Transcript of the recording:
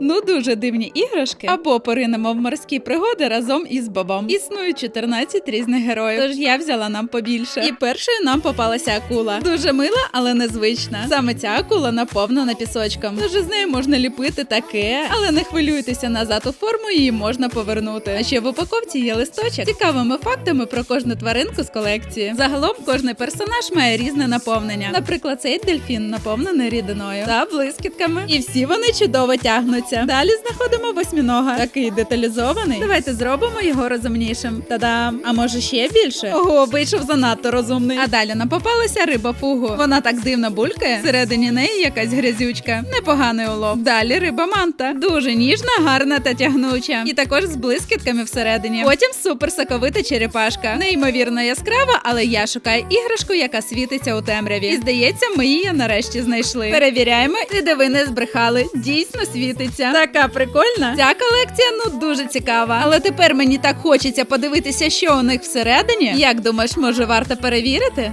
Ну дуже дивні іграшки. Або поринемо в морські пригоди разом із Бобом. Існують 14 різних героїв. Тож я взяла нам побільше. І першою нам попалася акула. Дуже мила, але незвична. Саме ця акула наповнена пісочком. Тож з нею можна ліпити таке, але не хвилюйтеся назад у форму, її можна повернути. А ще в упаковці є листочок цікавими фактами про кожну тваринку з колекції. Загалом кожний персонаж має різне наповнення. Наприклад, цей дельфін наповнений рідиною та блискітками. І всі вони чудово тягнуться. Далі знаходимо восьмінога, такий деталізований. Давайте зробимо його розумнішим. Та-дам! А може ще більше? Ого, вийшов занадто розумний. А далі нам попалася риба фугу. Вона так дивно булькає. Всередині неї якась грязючка. Непоганий улов. Далі риба манта. Дуже ніжна, гарна та тягнуча. І також з блискітками всередині. Потім супер соковита черепашка. Неймовірно яскрава, але я шукаю іграшку, яка світиться у темряві. І здається, ми її нарешті знайшли. Перевіряємо, і де ви не збрехали. Дійсно світиться. Така прикольна. Ця колекція ну дуже цікава. Але тепер мені так хочеться подивитися, що у них всередині. Як думаєш, може варто перевірити?